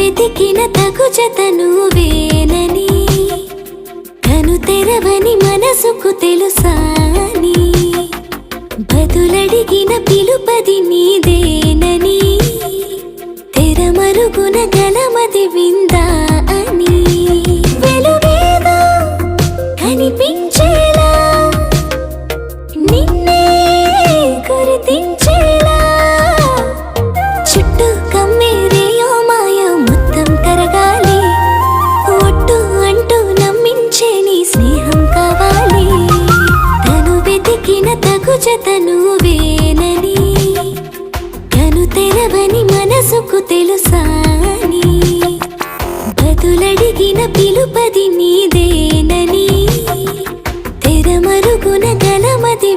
వెతికిన తగు జతను వేనని కను తెరవని మనసుకు తెలుసాని బదులడిగిన పిలుపది నీదేనని తెరమరుగున గలమది విందా అని? వెలుగేదో కనిపించేలా నిన్నే గుర్తించేలా చుట్టూ కమ్మేరే సుజతను వేనని తను తెలవని మనసుకు తెలుసాని. బదులడిగిన పిలుపది నీదేనని తెరమరుగున గలమది